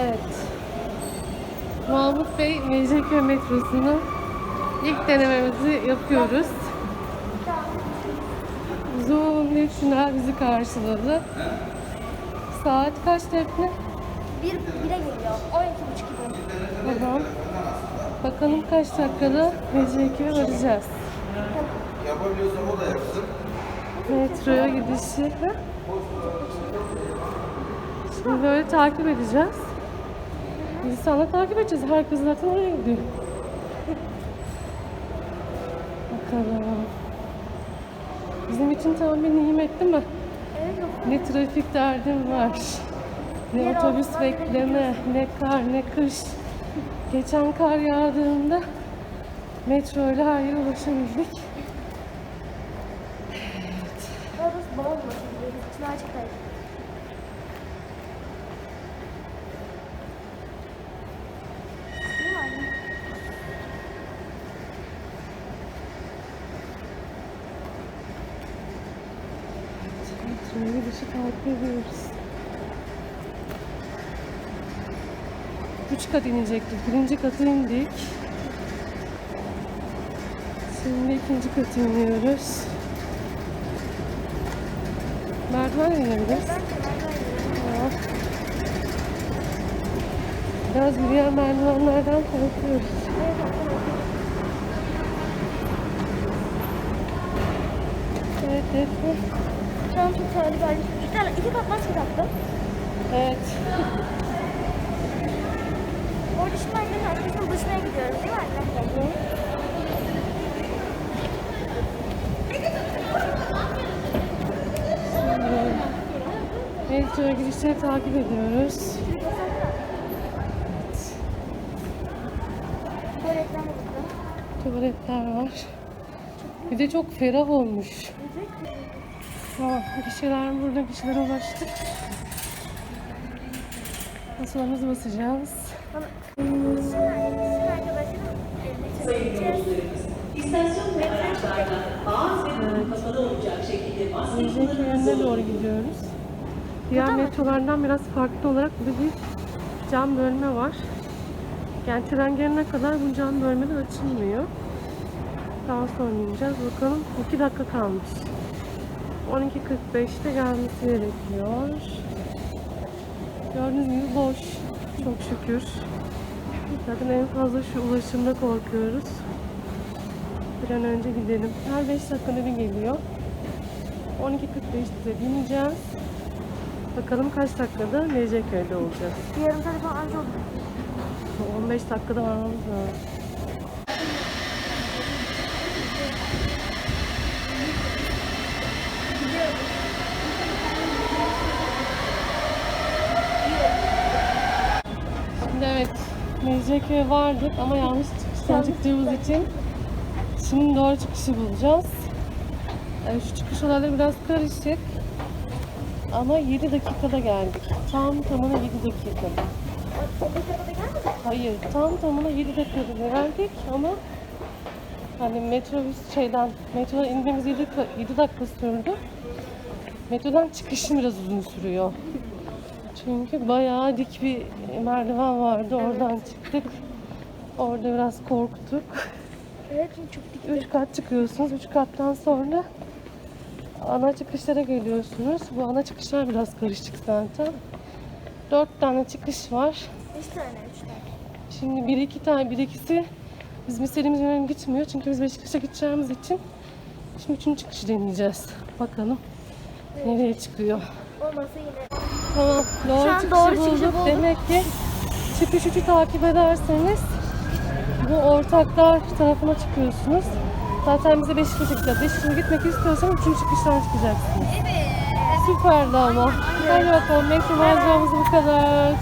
Evet. Mahmut Bey Mecidiyeköy metrosunu ilk denememizi yapıyoruz. Uzun bir tünel bizi karşıladı. Saat kaç Defne? Bir, bire geliyor. 12.30 gibi. Tamam. Bakalım kaç dakikada Mecidiyeköy'e varacağız. Yapabiliyorsa o da yapsın. Metroya gidişi. Şimdi böyle takip edeceğiz. Sana takip edeceğiz. Herkes zaten oraya gidiyor. Bakalım. Bizim için tam bir nimet değil mi? Evet. Ne trafik derdim var. Ne Yer otobüs altından bekleme, ne kar, ne kış. Geçen kar yağdığında metro ile her yere ulaşabildik. Orası balon mu? Çınar çıkar. Metroya gidişi takip ediyoruz. Üç kat inecektik. Birinci katı indik. Şimdi ikinci katı iniyoruz. Merdiven inebiliriz. Biraz yürüyen merdivenlerden korkuyoruz. Evet, evet. Evet. Şu an çok tehlikeli. İki, tane, iki kat maske taktım. Evet. Orada şimdi annemin arkasına buluşmaya gidiyoruz değil mi anne? Şimdi metroya girişleri takip ediyoruz. Göstersene. Tuvaletler burada. Tuvaletler var. Bir de çok ferah olmuş. Tamam, gişeler burada, gişelere ulaştık. Masalarımızı basacağız. Maske Mecidiyeköy yönüne doğru gidiyoruz. Diğer metrolardan biraz farklı olarak burada bir cam bölme var. Yani tren gelene kadar bu cam bölme de açılmıyor. Daha sonra ineceğiz. Bakalım 2 dakika kalmış. 12.45'te gelmesi gerekiyor. Gördüğünüz gibi boş. Çok şükür. Zaten en fazla şu ulaşımda korkuyoruz. Bir an önce gidelim. Her 5 dakikada bir geliyor. 12.45'te bineceğiz. Bakalım kaç dakikada Mecidiyeköy'de olacağız. Yarım saat falan oldu. 15 dakikada varmamız lazım. Şimdi evet, Mecidiyeköy'e vardık ama yanlış çıkıştan çıktığımız için şimdi doğru çıkışı bulacağız. Yani şu çıkış olayları biraz karışık. Ama 7 dakikada geldik. Tam tamına 7 dakika. O dakikada. Hayır, tam tamına 7 dakikada geldik ama hani metrobüs şeyden, metrodan indiğimiz 7, 7 dakika sürdü. Metrodan çıkışım biraz uzun sürüyor. Çünkü bayağı dik bir merdiven vardı. Oradan çıktık. Orada biraz korktuk. Evet çok dik. Üç kat çıkıyorsunuz. Üç kattan sonra ana çıkışlara geliyorsunuz. Bu ana çıkışlar biraz karışık zaten. Dört tane çıkış var. Üç tane, üç tane. Şimdi bir iki tane, bir ikisi bizim istediğimiz yöne gitmiyor. Çünkü biz Beşiktaş'a gideceğimiz için şimdi üçüncü çıkışı deneyeceğiz. Bakalım nereye çıkıyor. Olmasa yine. Tamam, doğru çıkışı doğru bulduk. çıkışı bulduk. Demek ki çıkış üçü takip ederseniz bu ortaklar tarafına çıkıyorsunuz. Zaten bize Beşiktaş'a gideceğiz. Beşiktaş'a gitmek istiyorsanız üçüncü çıkıştan çıkacaksınız. Evet. Süperdi ama. Hadi bakalım. Metro maceramız bu kadar.